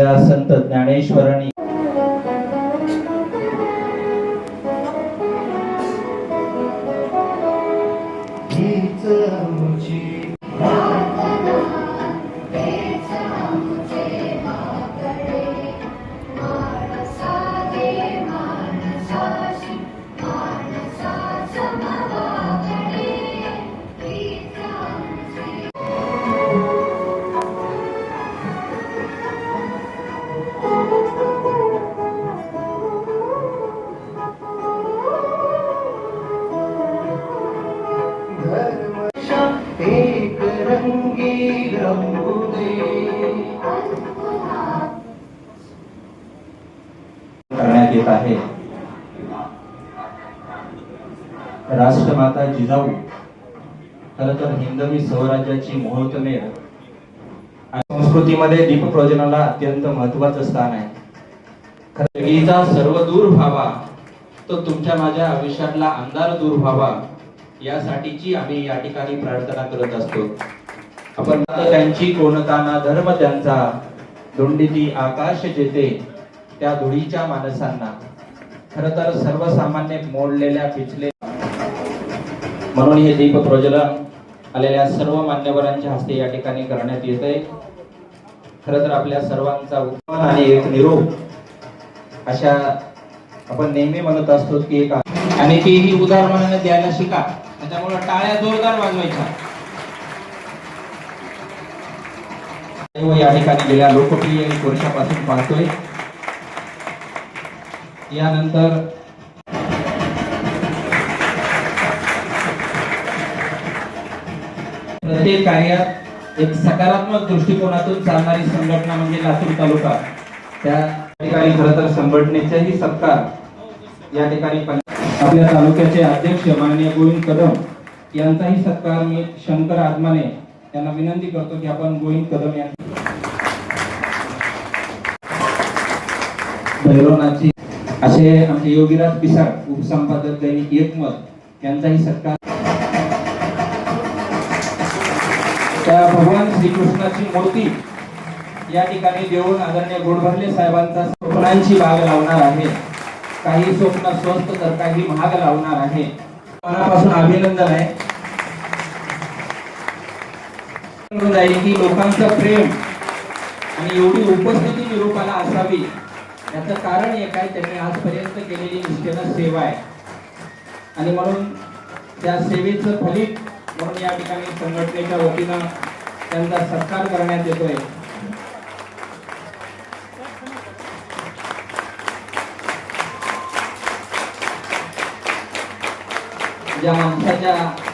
ज्या संत ज्ञानेश्वरांनी करण्यात येत आहे. राष्ट्रमाता जिजाऊ खर तर हिंदवी स्वराज्याची मुहूर्तमेढ संस्कृतीमध्ये दीप प्रज्वलनाला अत्यंत महत्वाचं स्थान आहे. खरगीचा सर्व दूर व्हावा तो तुमच्या माझ्या आयुष्यातला अंधार दूर व्हावा यासाठीची आम्ही या ठिकाणी प्रार्थना करत असतो. आपण त्यांची कोणता ना धर्म त्यांचा. दोंडीती आकाश जेते त्या धुळीच्या माणसांना. खर तर सर्वसामान्य मोडलेल्या पिछले म्हणून हे दीप प्रज्वलन आलेल्या सर्व मान्यवरांच्या हस्ते या ठिकाणी करण्यात येत आहे खर तर आपल्या सर्वांचा उत्मान आणि एक निरोप. अशा आपण नेहमी म्हणत असतो की एक आणि तीही उदाहरणाने द्यायला शिका. त्याच्यामुळे टाळ्या जोरदार वाजवायच्या. व या ठिकाणी गेल्या लोकप्रिय एक वर्षापासून पाहतोय. यानंतर प्रत्येक कार्यात एक सकारात्मक दृष्टिकोनातून चालणारी संघटना म्हणजे लातूर तालुका. त्या ठिकाणी खरं तर संघटनेचाही सत्कार या ठिकाणी आपल्या तालुक्याचे अध्यक्ष माननीय गोविंद कदम यांचाही सत्कार मी शंकर आदमाने त्यांना विनंती करतो की आपण गोविंद कदम यांना असे आमचे योगीराज पिसाळ उपसंपादक दैनिक एकमत यांचाही सत्कार. त्या भगवान श्रीकृष्णाची मूर्ती या ठिकाणी देऊन आदरणीय गोडभरले साहेबांचा स्वप्नांची बाग लावणार आहे. काही स्वप्न स्वस्त तर काही महाग लावणार आहे. मनापासून अभिनंदन आहे म्हणून जाईल की लोकांचं प्रेम आणि एवढी उपस्थिती निरूपाला असावी. याचं कारण एक आहे त्यांनी आजपर्यंत केलेली निष्ठेनं सेवा आहे. आणि म्हणून त्या सेवेचं फलित म्हणून या ठिकाणी संघटनेच्या वतीनं त्यांचा सत्कार करण्यात येतोय. ज्या माणसाच्या